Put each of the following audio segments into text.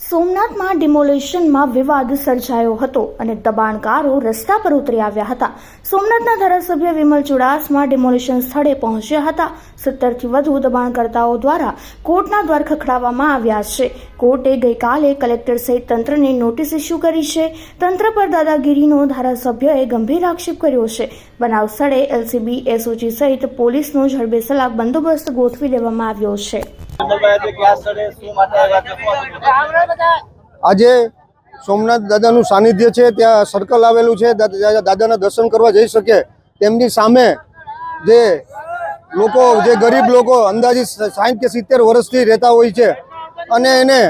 સોમનાથમાં ડિમોલેશનમાં વિવાદ સર્જાયો હતો અને દબાણકારો રસ્તા પર ઉતરી આવ્યા હતા. સોમનાથના ધારાસભ્ય વિમલ ચુડાસમા ડિમોલેશન સ્થળે પહોંચ્યા હતા. સત્તરથી વધુ દબાણકર્તાઓ દ્વારા કોર્ટના દ્વાર ખખડાવવામાં આવ્યા છે. કોર્ટે ગઈકાલે કલેક્ટર સહિત તંત્રને નોટિસ ઇસ્યુ કરી છે. તંત્ર પર દાદાગીરીનો ધારાસભ્યએ ગંભીર આક્ષેપ કર્યો છે. બનાવ સ્થળે એલસીબી, એસઓજી સહિત પોલીસનો જડબેસલાક બંદોબસ્ત ગોઠવી લેવામાં આવ્યો છે. આજે સોમનાથ દાદાનું સાનિધ્ય છે, ત્યાં સર્કલ આવેલું છે દાદાના દર્શન કરવા જઈ શકે તેમની સામે જે લોકો, જે ગરીબ લોકો અંદાજિત સાહીઠ કે સિત્તેર વર્ષથી રહેતા હોય છે અને એને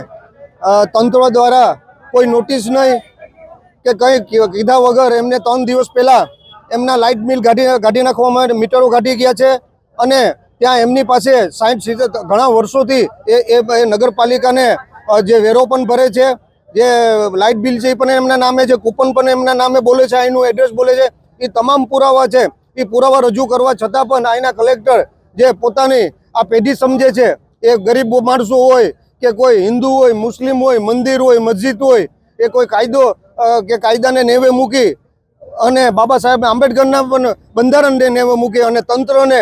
તંત્ર દ્વારા કોઈ નોટિસ નહીં કે કંઈ કીધા વગર એમને ત્રણ દિવસ પહેલાં એમના લાઇટ બિલ કાઢી કાઢી નાખવામાં માટે મીટરો કાઢી ગયા છે અને ત્યાં એમની પાસે સાઠ સિત્તેર ઘણા વર્ષોથી એ એ નગરપાલિકાને જે વેરો પણ ભરે છે, જે લાઇટ બિલ છે એ પણ એમના નામે છે, કૂપન પણ એમના નામે બોલે છે અહીંનું એડ્રેસ બોલે છે, એ તમામ પુરાવા છે, એ પુરાવા રજૂ કરવા છતાં પણ અહીંના કલેક્ટર જે પોતાની આ પેઢી સમજે છે, એ ગરીબ માણસો હોય કે કોઈ હિન્દુ હોય, મુસ્લિમ હોય, મંદિર હોય, મસ્જિદ હોય, એ કોઈ કાયદો કે કાયદાને નેવે મૂકી અને બાબા સાહેબ આંબેડકરના પણ બંધારણને નેવે મૂકી અને તંત્રને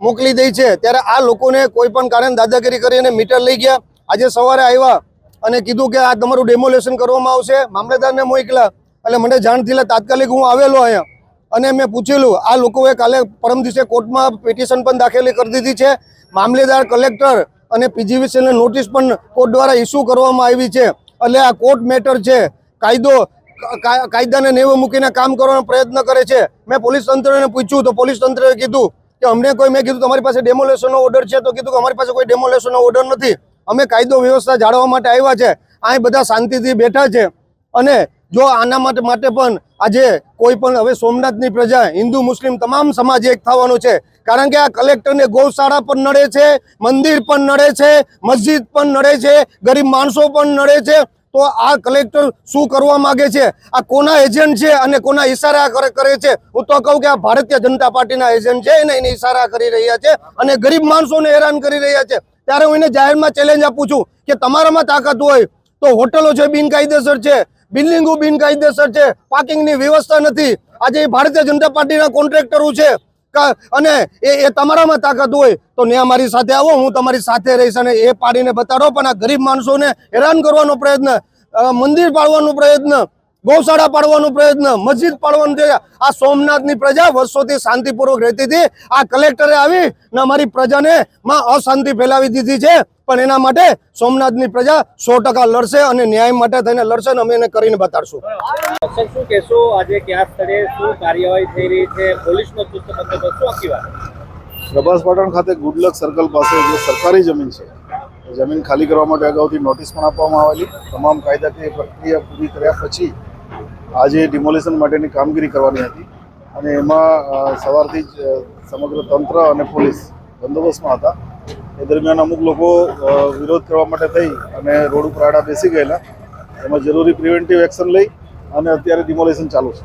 મોકલી દે છે. ત્યારે આ લોકોને કોઈ પણ કારણ દાદાગીરી કરીને મીટર લઈ ગયા. આજે સવારે આવ્યા અને કીધું કે આ તમારું ડેમોલેશન કરવામાં આવશે. મામલેદારને મોકલા એટલે મને જાણ થયેલા તાત્કાલિક હું આવેલો અહીંયા. અને મેં પૂછેલું, આ લોકોએ કાલે પરમ દિવસે કોર્ટમાં પિટિશન પણ દાખેલી કરી દીધી છે. મામલેદાર કલેક્ટર અને પીજીવીસીને નોટિસ પણ કોર્ટ દ્વારા ઇસ્યુ કરવામાં આવી છે. એટલે આ કોર્ટ મેટર છે. કાયદો કાયદાને નેવે મૂકીને કામ કરવાનો પ્રયત્ન કરે છે. મેં પોલીસ તંત્રને પૂછ્યું, તો પોલીસ તંત્રએ કીધું કે અમને કોઈ મેં કીધું તમારી પાસે ડેમોલેશનનો ઓર્ડર છે, તો કીધું કે અમારી પાસે કોઈ ડેમોલેશનનો ઓર્ડર નથી. અમે કાયદો વ્યવસ્થા જાળવવા માટે આવ્યા છે, અહીં બધા શાંતિથી બેઠા છે. અને જો આના માટે પણ આજે કોઈ પણ હવે સોમનાથની પ્રજા, હિન્દુ, મુસ્લિમ તમામ સમાજ એક થવાનો છે. કારણ કે આ કલેક્ટરને ગૌશાળા પણ નડે છે, મંદિર પણ નડે છે, મસ્જિદ પણ નડે છે, ગરીબ માણસો પણ નડે છે. તો આ કલેક્ટર શું કરવા માંગે છે? આ કોના એજન્ટ છે અને કોના ઈશારા કરે છે? હું તો કહું કે આ ભારતીય જનતા પાર્ટીના એજન્ટ છે, એને એને ઈશારા કરી રહ્યા છે અને ગરીબ માણસોને હેરાન કરી રહ્યા છે. ત્યારે હું એને જાહેરમાં ચેલેન્જ આપું છું કે તમારામાં તાકાત હોય તો હોટલો છે બિનકાયદેસર છે, બિલ્ડિંગો બિનકાયદેસર છે પાર્કિંગની વ્યવસ્થા નથી. આજે ભારતીય જનતા પાર્ટીના કોન્ટ્રાક્ટરો છે. અને એ તમારામાં તાકાત હોય તો ને અમારી સાથે આવો, હું તમારી સાથે રહીશ અને એ પાડીને બતાડો. પણ આ ગરીબ માણસોને હેરાન કરવાનો પ્રયત્ન મંદિર પાડવાનો પ્રયત્ન, ગૌશાળા પાડવાનો પ્રયત્ન, મસ્જિદ પાડવાનું છે. આ સોમનાથની પ્રજા વર્ષોથી શાંતિપૂર્વક રહેતી હતી. આ કલેક્ટરે આવી ને અમારી પ્રજાને માં અશાંતિ ફેલાવી દીધી છે. પણ એના માટે સોમનાથની પ્રજા સો લડશે અને ન્યાય માટે થઈને લડશે અને અમે એને કરીને બતાડશું. સર શું કહેશો? આજે કયા સ્થળે શું કાર્યવાહી થઈ રહી છે? પોલીસનો ચુસ્ત બંદોબસ્ત શું આખી વાત? પ્રભાસ પાટણ ખાતે ગુડલક સર્કલ પાસે જે સરકારી જમીન છે જમીન ખાલી કરવા માટે અગાઉથી નોટિસ પણ આપવામાં આવેલી. તમામ કાયદાકીય પ્રક્રિયા પૂરી કર્યા પછી આજે ડિમોલેશન માટેની કામગીરી કરવાની હતી. અને એમાં સવારથી જ સમગ્ર તંત્ર અને પોલીસ બંદોબસ્તમાં હતા. એ દરમિયાન અમુક લોકો વિરોધ કરવા માટે થઈ અને રોડ ઉપર આડા બેસી ગયેલા. એમાં જરૂરી પ્રિવેન્ટિવ એક્શન લઈ અને અત્યારે ડિમોલેશન ચાલુ છે.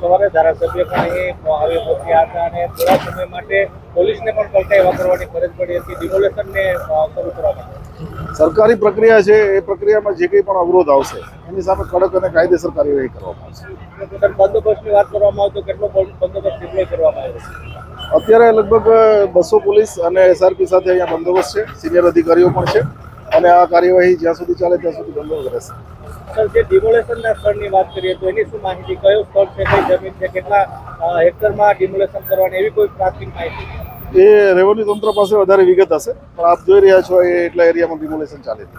સવારે ધારાસભ્ય પણ અહીં આવી પહોંચ્યા હતા અને થોડા સમય માટે પોલીસને પણ પલટાઈ કરવાની ફરજ પડી હતી. ડિમોલેશનને શરૂ કરવા માટે. સરકારી પ્રક્રિયા છે એ પ્રક્રિયામાં જે કંઈ પણ અવરોધ આવશે એની સામે કડક અને કાયદેસર કાર્યવાહી કરવામાં આવશે. બંદોબસ્તની વાત કરવામાં આવે તો કેટલો બંદોબસ્ત ડિપ્લોય કરવામાં આવ્યો છે? અત્યારે લગભગ બસો પોલીસ અને એસઆરપી સાથે અહીંયા બંદોબસ્ત છે. સિનિયર અધિકારીઓ પણ છે. અને આ કાર્યવાહી જ્યાં સુધી ચાલે ત્યાં સુધી બંધ રહેશે. સર જે ડિમોલેશનના સ્થળની વાત કરીએ તો એની શું માહિતી કયો સ્થળ છે કઈ જમીન છે કેટલા હેક્ટરમાં ડિમોલેશન કરવાની એવી કોઈ પ્રાથમિક માહિતી? એ રેવન્યુ તંત્ર પાસે વધારે વિગત હશે પણ આપ જોઈ રહ્યા છો એ એટલા એરિયામાં ડિમોલેશન ચાલે છે.